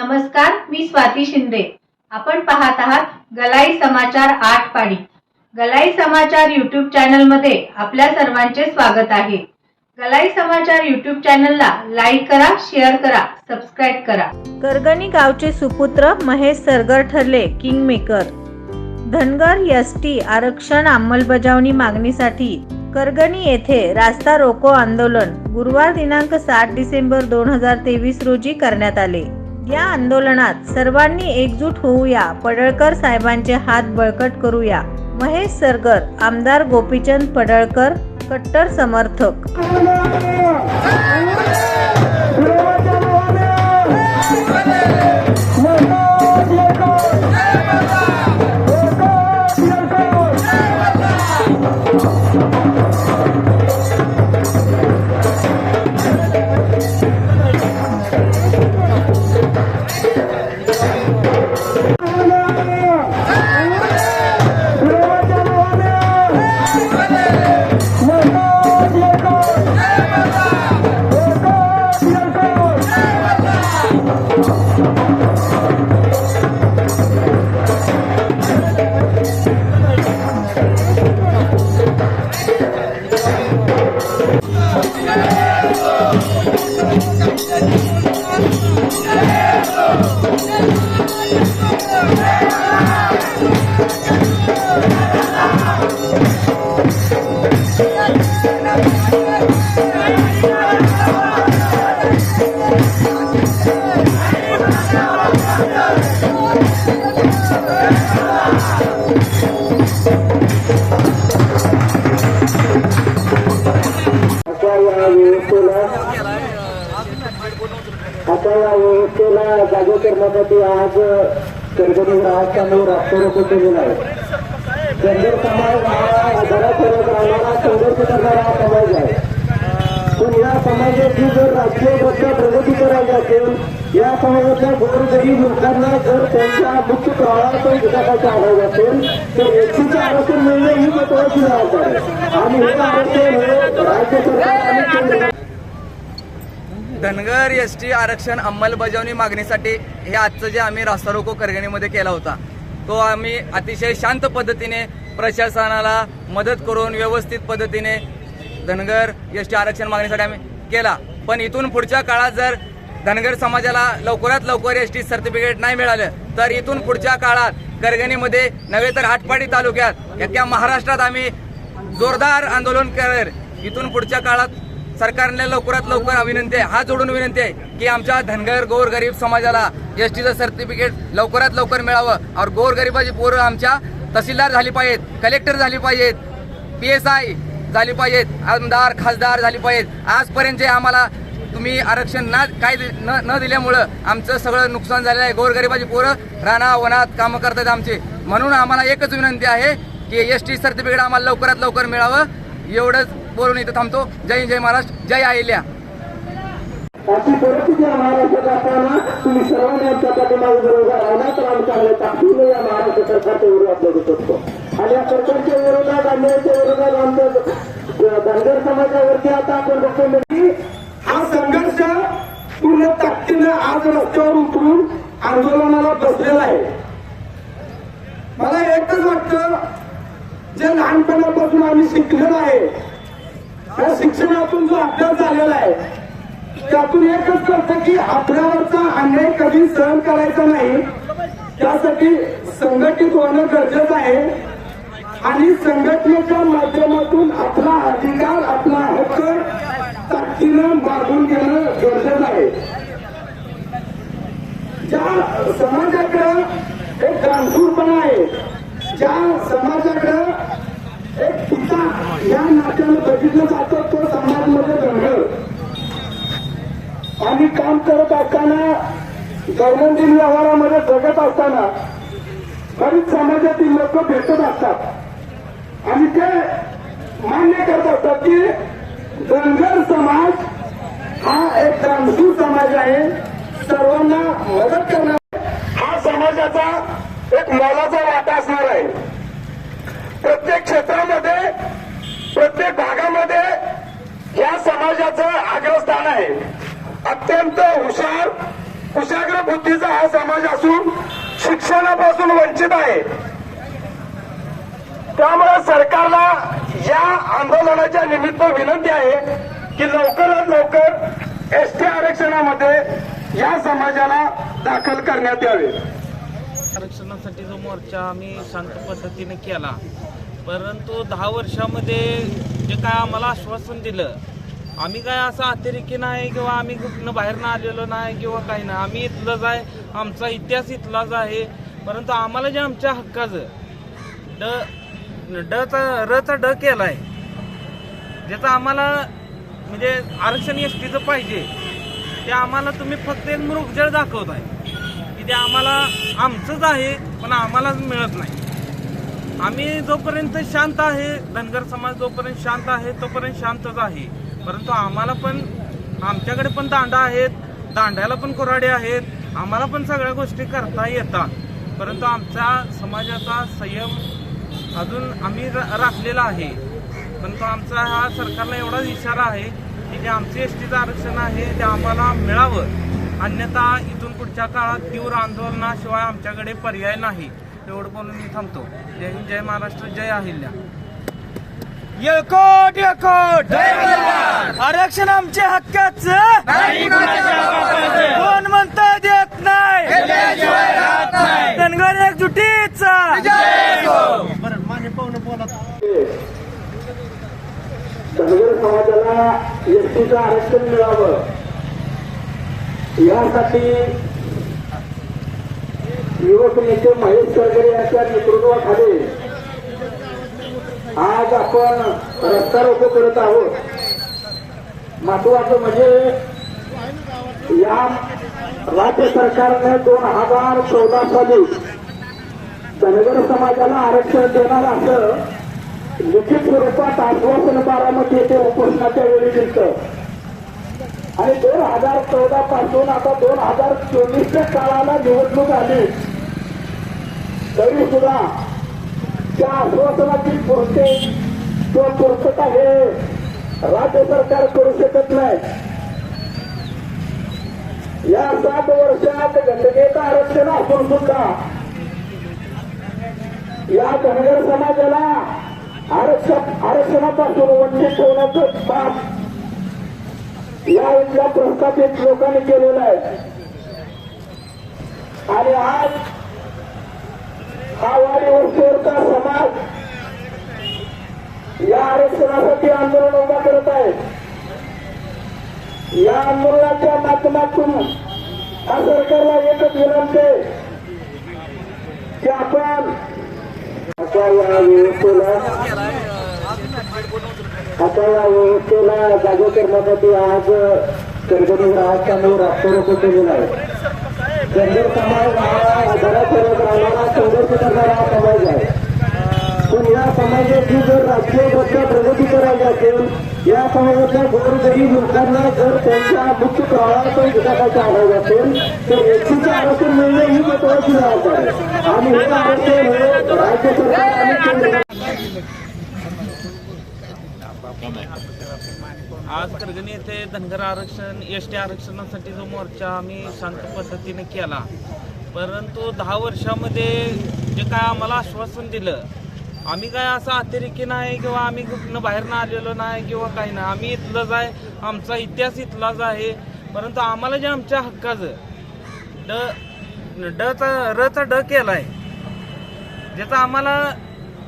नमस्कार मी स्वाती शिंदे. आपण पाहत आहात गलाई समाचार आठ पाडी गलाई समाचार युट्यूब चॅनलमध्ये आपल्या सर्वांचे स्वागत आहे. गलाई समाचार युट्यूब चॅनलला लाईक करा शेअर करा सबस्क्राईब करा. करगणी गावचे सुपुत्र महेश सरगर ठरले king maker Dhangar S T आरक्षण अंमलबजावणी मागणीसाठी करगणी येथे रास्ता रोको आंदोलन. गुरुवार दिनांक सात डिसेंबर दोन हजार तेवीस रोजी करण्यात आले. या आंदोलनात सर्वांनी एकजूट होऊया. पडळकर साहेबांचे हात बळकट करूया. महेश सरगर आमदार गोपीचंद पडळकर कट्टर समर्थक. आता या व्यवस्थेला आता या व्यवस्थेला जागे करण्यासाठी आज करगणी ग्राहकांनी राष्ट्ररोको केलेला आहे. धनगर समाज हा घरापर्यंत राहणारा संघर्ष करणारा हा समाज आहे पण या समाजाची जर राजकीय दृष्ट्या प्रगती करायची असेल या समाजातल्या गोरगरीब लोकांना जर त्यांच्या मुख्य प्रवाहातून विकासाचा आढावा असेल तर एसीचं आरक्षण मिळणे ही महत्वाची जबाबदारी आहे. आणि हे आरक्षण राज्य सरकार आणि केंद्र धनगर एस टी आरक्षण अंमलबजावणी मागणीसाठी हे आजचं जे आम्ही रास्ता रोको करगणीमध्ये केला होता तो आम्ही अतिशय शांत पद्धतीने प्रशासनाला मदत करून व्यवस्थित पद्धतीने धनगर एस टी आरक्षण मागणीसाठी आम्ही केला पण इथून पुढच्या काळात जर धनगर समाजाला लवकरात लवकर एस टी सर्टिफिकेट नाही मिळालं तर इथून पुढच्या काळात करगणीमध्ये नव्हे तर आटपाडी तालुक्यात या महाराष्ट्रात आम्ही जोरदार आंदोलन करेल इथून पुढच्या काळात सरकारने लवकरात लवकर विनंती आहे हात जोडून विनंती आहे की आमच्या धनगर गोरगरीब समाजाला एस टीचं सर्टिफिकेट लवकरात लवकर मिळावं. और गोरगरिबाची पोरं आमच्या तहसीलदार झाली पाहिजेत कलेक्टर झाली पाहिजेत पी एस आय झाली पाहिजेत आमदार खासदार झाली पाहिजेत. आजपर्यंत आम्हाला तुम्ही आरक्षण ना काय न न दिल्यामुळं आमचं सगळं नुकसान झालेलं आहे. गोरगरिबाची पोरं राणा वनात कामं करतात आमचे. म्हणून आम्हाला एकच विनंती आहे की एस टी सर्टिफिकेट आम्हाला लवकरात लवकर मिळावं. एवढंच बोलून इथं थांबतो. जय जय महाराष्ट्र जय आहिल्या अशी परिस्थिती महाराष्ट्रात असताना तुम्ही सर्वांनी आमच्या पाठीमागे बरोबर राहणार तर आम्ही चांगले ताकदीने या महाराष्ट्र सरकारच्या विरोधात लढू शकतो. आणि या सरकारच्या विरोधात अन्यायाच्या विरोधात आमच्या धनगर समाजावरती आता आपण बघतो म्हणजे हा संघर्ष पूर्ण ताकदीनं आज रस्त्यावर उतरून आंदोलनाला बसलेला आहे. मला एकच वाटतं जे लहानपणापासून आम्ही शिकलेलो आहे त्या शिक्षणातून जो अभ्यास झालेला आहे त्यातून एकच कळतं की आपल्यावरचा अन्याय कधी सहन करायचा नाही. त्यासाठी संघटित होणं गरजेचं आहे. आणि संघटनेच्या माध्यमातून आपला अधिकार आपला हक्क ताकदीनं मागून घेणं गरजेचं आहे. ज्या समाजाकडं एक गांधूरपणा आहे ज्या समाजाकडं एक पिता या नात्यानं बघितलं जातं तो समाजमध्ये धनगर आणि काम करत असताना दैनंदिन व्यवहारामध्ये जगत असताना गरीब समाजातील लोक भेटत असतात. आणि ते मान्य करत असतात की धनगर समाज हा एक दानशूर समाज आहे. सर्वांना मदत करणार. हा समाजाचा एक मोलाचा वाटा असणार आहे. प्रत्येक क्षेत्रामध्ये प्रत्येक भागामध्ये या समाजाचं अग्रस्थान आहे. अत्यंत हुशार कुशाग्र बुद्धीचा हा समाज असून शिक्षणापासून वंचित आहे. त्यामुळे सरकारला या आंदोलनाच्या निमित्त विनंती आहे की लवकरात लवकर एस टी आरक्षणामध्ये या समाजाला दाखल करण्यात यावे. आरक्षणासाठी जो मोर्चा आम्ही शांत पद्धतीने केला परंतु दहा वर्षामध्ये जे काय आम्हाला आश्वासन दिलं आम्ही काय असं अतिरेकी नाही किंवा आम्ही कुठनं बाहेरनं आलेलो नाही किंवा काही नाही. आम्ही इथलंच आहे आमचा इतिहास इथलाच आहे परंतु आम्हाला जे आमच्या हक्काचं ड डचा रचा ड केला आहे ज्याचं आम्हाला म्हणजे आरक्षण एस टीचं पाहिजे ते आम्हाला तुम्ही फक्त एक मृगजळ दाखवताय. की ते आम्हाला आमचंच आहे पण आम्हालाच मिळत नाही. आम्ही जोपर्यंत शांत आहे धनगर समाज जोपर्यंत शांत आहे तोपर्यंत शांतच आहे. परंतु आम्हाला पण आमच्याकडे पण दांडा आहेत दांड्याला पण कोराडे आहेत आम्हाला पण सगळ्या गोष्टी करता येतात. परंतु आमच्या समाजाचा संयम अजून आम्ही रा- राखलेला आहे. परंतु आमचा हा सरकारला एवढाच इशारा आहे जे आमचे एस टीचं आरक्षण आहे ते आम्हाला मिळावं. अन्यथा इथून पुढच्या काळात तीव्र आंदोलनाशिवाय आमच्याकडे पर्याय नाही. एवढं बोलून मी थांबतो. जय हिंद जय महाराष्ट्र जय अहिल्या. येळकोट येळकोट! आरक्षण आमच्या हक्काचं? कोण म्हणता देत नाही? धनगर एकजुटीचा. धनगर समाजाला एसटीचं आरक्षण मिळावं. यासाठी युवक नेते महेश सरगरे यांच्या नेतृत्वाखाली आज आपण रस्ता रोको करत आहोत. महत्वाचं म्हणजे या राज्य सरकारने दोन हजार चौदा साली धनगर समाजाला आरक्षण देणार असं लिखित स्वरूपात आश्वासन बारामती येथे उपोषणाच्या वेळी दिसतं आणि दोन हजार चौदा पासून आता दोन हजार चोवीसच्या काळाला निवडणूक आली. तरी सुद्धा त्या आश्वासनाची पूर्ती किंवा पूर्तता हे राज्य सरकार करू शकत नाही. या सात वर्षात घटनेचं आरक्षण असून सुद्धा या धनगर समाजाला आरक्षण आरक्षणापासून वंचित ठेवण्याचं काम या इथल्या प्रस्थापित लोकांनी केलेलं आहे. आणि आज हा वाडीवरचा समाज या आरक्षणासाठी आंदोलन उभा करत आहे. या आंदोलनाच्या माध्यमातून हा सरकारला एकच विनंती की आपण आता या व्यवस्थेला आता या व्यवस्थेला जागे करण्यासाठी आज कर्जनी राहत्यामुळे रास्ता केलेला आहे. धनगर समाज हा घरापर्यंत राहणारा संघर्ष करणारा समाज आहे. पण या समाजाची जर राष्ट्रीय दर्जा प्रगती करायची असेल या समाजातल्या गोरगरीब लोकांना जर त्यांच्या मुख्य प्रवाहातून विकासाचा आढावा असेल तर एसटीचं आरक्षण मिळणे ही महत्वाची जबाबदारी आहे. आणि हे आरक्षण हे राज्य सरकार आणि केंद्र आज करगणी येथे धनगर आरक्षण एस टी आरक्षणासाठी जो मोर्चा आम्ही शांत पद्धतीने केला परंतु दहा वर्षामध्ये जे काय आम्हाला आश्वासन दिलं आम्ही काय असं अतिरेकी नाही किंवा आम्ही कुठनं बाहेरनं आलेलो नाही किंवा काही नाही. आम्ही इथलंच आहे. आमचा इतिहास इथलाच आहे. परंतु आम्हाला जे आमच्या हक्काचं ड डचा रचा ड केला आहे ज्याचं आम्हाला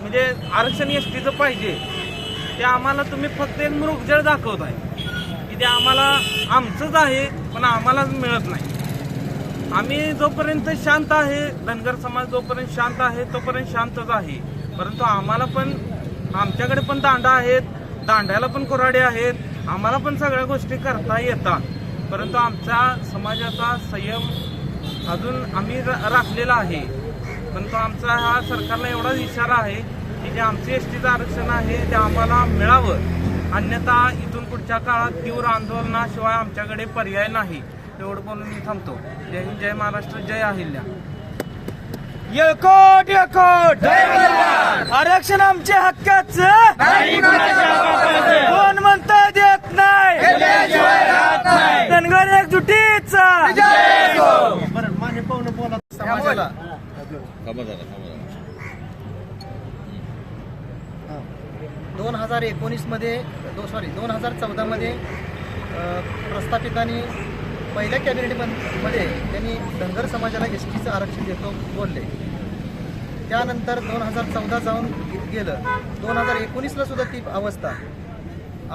म्हणजे आरक्षण एस टीचं पाहिजे ते आम्हाला तुम्ही फक्त एक मृगजळ आहे की ते आम्हाला आमचंच आहे पण आम्हालाच मिळत नाही. आम्ही जोपर्यंत शांत आहे धनगर समाज जोपर्यंत शांत आहे तोपर्यंत शांतच आहे. परंतु आम्हाला पण आमच्याकडे पण दांडा आहेत दांड्याला पण कोराडे आहेत आम्हाला पण सगळ्या गोष्टी करता येतात. परंतु आमच्या समाजाचा संयम अजून आम्ही रा- राखलेला आहे. परंतु आमचा हा सरकारला एवढाच इशारा आहे की जे आमचे एस टीचं आरक्षण आहे ते आम्हाला मिळावं. अन्यथा इथून पुढच्या काळात तीव्र आंदोलनाशिवाय आमच्याकडे पर्याय नाही. एवढं बोलून मी थांबतो. जय हिंद जय महाराष्ट्र जय अहिल्या. येळकोट येळकोट. आरक्षण आमच्या हक्काच. कोण म्हणता देत नाही. धनगर एक जुटीच दोन हजार एकोणीसमध्ये सॉरी दोन हजार चौदामध्ये प्रस्थापितांनी पहिल्या कॅबिनेटमध्ये त्यांनी धनगर समाजाला एस टीचं आरक्षण देतो बोलले. त्यानंतर दोन हजार चौदा जाऊन गेलं. दोन हजार एकोणीसला सुद्धा ती अवस्था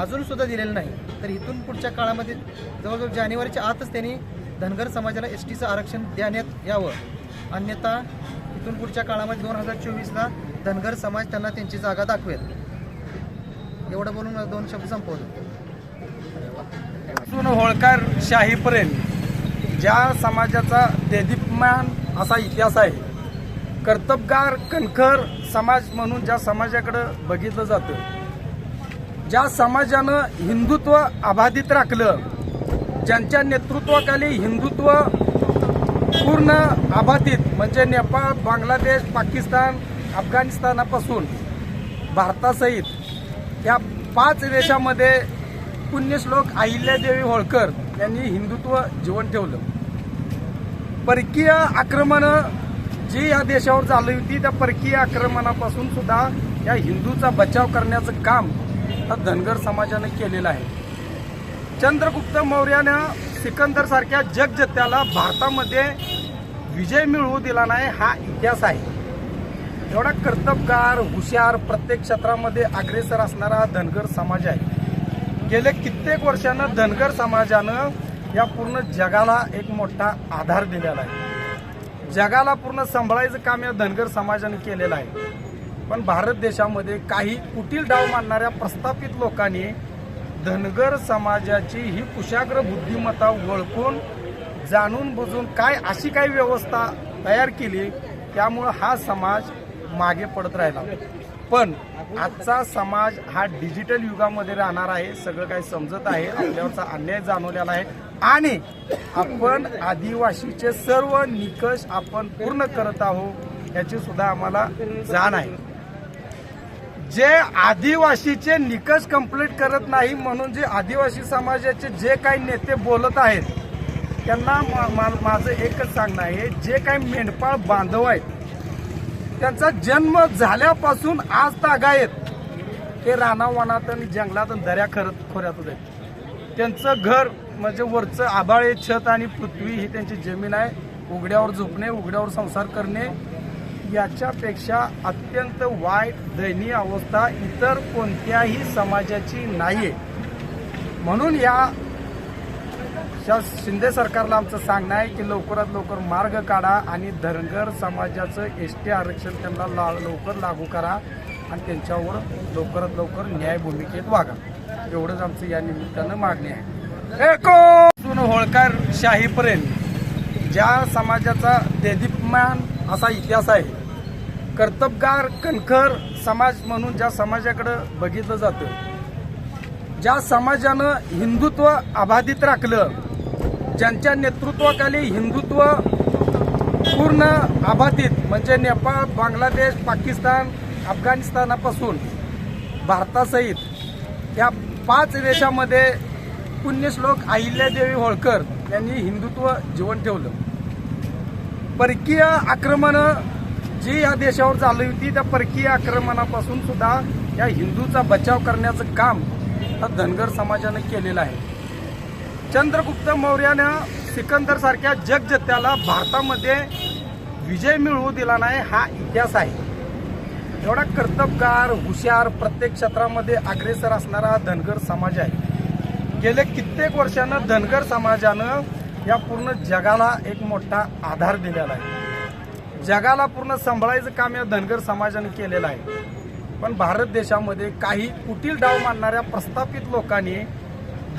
अजून सुद्धा दिलेलं नाही. तर इथून पुढच्या काळामध्ये जवळजवळ जानेवारीच्या आतच त्यांनी धनगर समाजाला एस टीचं आरक्षण देण्यात यावं. अन्यथा इथून पुढच्या काळामध्ये दोन हजार चोवीसला धनगर समाज त्यांना त्यांची जागा दाखवेल. एवढं बोलून दोन शब्द संपवतो. पासून होळकर शाहीपर्यंत ज्या समाजाचा देदीपमान असा इतिहास आहे कर्तबगार कणखर समाज म्हणून ज्या समाजाकडं बघितलं जातं ज्या समाजानं हिंदुत्व अबाधित राखलं ज्यांच्या नेतृत्वाखाली हिंदुत्व पूर्ण अबाधित म्हणजे नेपाळ बांगलादेश पाकिस्तान अफगाणिस्तानापासून भारतासहित या पाच देशामध्ये पुण्यश्लोक अहिल्यादेवी होळकर यांनी हिंदुत्व जीवन ठेवलं. परकीय आक्रमणं जी या देशावर चालली होती त्या परकीय आक्रमणापासून सुद्धा या हिंदूचा बचाव करण्याचं काम हा धनगर समाजानं केलेलं आहे. चंद्रगुप्त मौर्यानं सिकंदर सारख्या जगजत्याला भारतामध्ये विजय मिळवू दिला नाही हा इतिहास आहे. एवढा कर्तबगार हुशार प्रत्येक क्षेत्रामध्ये अग्रेसर असणारा धनगर समाज आहे. गेले कित्येक वर्षानं धनगर समाजानं या पूर्ण जगाला एक मोठा आधार दिलेला आहे. जगाला पूर्ण सांभाळायचं काम या धनगर समाजाने केलेलं आहे. पण भारत देशामध्ये काही कुटील डाव मानणाऱ्या प्रस्थापित लोकांनी धनगर समाजाची ही कुशाग्र बुद्धिमत्ता ओळखून जाणून बुजून काय अशी काही व्यवस्था तयार केली त्यामुळं हा समाज मागे पडत राहिला. पण आजचा समाज हा डिजिटल युगामध्ये राहणार आहे सगळं काही समजत आहे आपल्यावरचा अन्याय जाणवलेला आहे आणि आपण आदिवासीचे सर्व निकष आपण पूर्ण करत आहोत याची सुद्धा आम्हाला जाण आहे. जे आदिवासीचे निकष कंप्लीट करत नाही म्हणून जे आदिवासी समाजाचे जे काही नेते बोलत आहेत त्यांना मा- माझं एकच सांगणं आहे जे काही मेंढपाळ बांधव आहेत त्यांचा जन्म झाल्यापासून आज तागायत ते रानावनात आणि जंगलात आणि दऱ्या खरत खोऱ्यातच आहेत. त्यांचं घर म्हणजे वरचं आबाळे छत आणि पृथ्वी ही त्यांची जमीन आहे. उघड्यावर झोपणे उघड्यावर संसार करणे. याच्यापेक्षा अत्यंत वाईट दयनीय अवस्था इतर कोणत्याही समाजाची नाहीये. म्हणून या शा- शिंदे सरकारला आमचं सांगणं आहे की लवकरात लवकर मार्ग काढा आणि धनगर समाजाचं एस टी आरक्षण त्यांना ला लवकर लागू करा आणि त्यांच्यावर लवकरात लवकर न्याय भूमिकेत वागा. एवढंच आमचं या निमित्तानं मागणी आहे. एको होळकर शाहीपर्यंत ज्या समाजाचा देदीपमान असा इतिहास आहे कर्तबगार कणखर समाज म्हणून ज्या समाजाकडं बघितलं जातं ज्या समाजानं हिंदुत्व अबाधित राखलं ज्यांच्या नेतृत्वाखाली हिंदुत्व पूर्ण अबाधित म्हणजे नेपाळ बांगलादेश पाकिस्तान अफगाणिस्तानापासून भारतासहित या पाच देशामध्ये पुण्यश्लोक अहिल्यादेवी होळकर यांनी हिंदुत्व जीवन ठेवलं. परकीय आक्रमणं जी या देशावर झाली होती त्या परकीय आक्रमणापासून सुद्धा या हिंदूचा बचाव करण्याचं काम हा धनगर समाजानं केलेलं आहे. चंद्रगुप्त मौर्यानं सिकंदरसारख्या जगजत्याला भारतामध्ये विजय मिळवू दिला नाही हा इतिहास आहे. एवढा कर्तबगार हुशार प्रत्येक क्षेत्रामध्ये अग्रेसर असणारा धनगर समाज आहे. गेले कित्येक वर्षानं धनगर समाजानं या पूर्ण जगाला एक मोठा आधार दिलेला आहे. जगाला पूर्ण सांभाळायचं काम या धनगर समाजाने केलेलं आहे. पण भारत देशामध्ये काही कुटील डाव मानणाऱ्या प्रस्थापित लोकांनी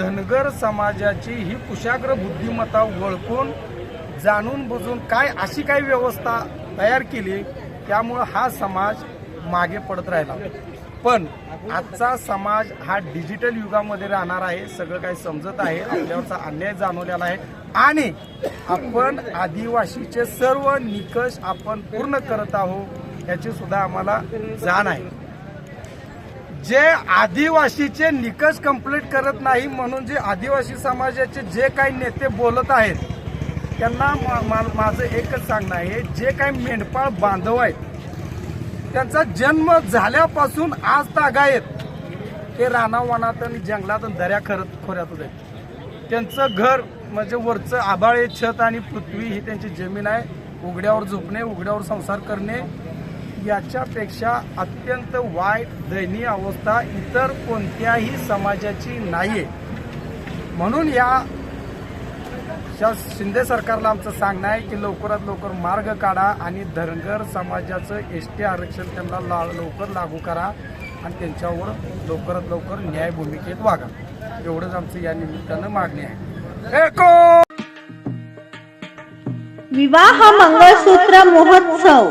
धनगर समाजाची ही कुशाग्र बुद्धिमत्ता ओळखून जाणून बुजून काय अशी काही व्यवस्था तयार केली त्यामुळं हा समाज मागे पडत राहिला. पण आजचा समाज हा डिजिटल युगामध्ये राहणार आहे सगळं काही समजत आहे आपल्यावरचा अन्याय जाणवलेला आहे. आणि आपण आदिवासीचे सर्व निकष आपण पूर्ण करत आहोत याची सुद्धा आम्हाला जाण आहे. जे आदिवासीचे निकष कंप्लीट करत नाही म्हणून जे आदिवासी समाजाचे जे काही नेते बोलत आहेत त्यांना मा- मा- माझं एकच सांगणं आहे जे काही मेंढपाळ बांधव आहेत त्यांचा जन्म झाल्यापासून आज तागायत ते रानावनात आणि जंगलात आणि दऱ्या खरत खोऱ्यातच आहेत. त्यांचं घर म्हणजे वरचं आबाळे छत आणि पृथ्वी ही त्यांची जमीन आहे. उघड्यावर झोपणे उघड्यावर संसार करणे याच्यापेक्षा अत्यंत वाईट दयनीय अवस्था इतर कोणत्याही समाजाची नाहीये. म्हणून या शिंदे सरकारला आमचं सांगणं आहे की लवकरात लवकर मार्ग काढा आणि धनगर समाजाचं एस टी आरक्षण त्यांना ला लवकर लागू करा आणि त्यांच्यावर लवकरात लवकर न्याय भूमिकेत वागा. एवढंच आमचं या निमित्तानं मागणी आहे. एको! विवाह मंगळसूत्र महोत्सव.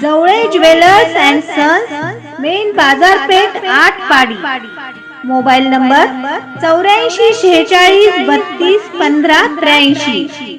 Jawale jewellers and sons main बाजारपेठ आठ पाडी मोबाईल नंबर चौऱ्याऐंशी शेहेचाळीस बत्तीस पंधरा त्र्याऐंशी.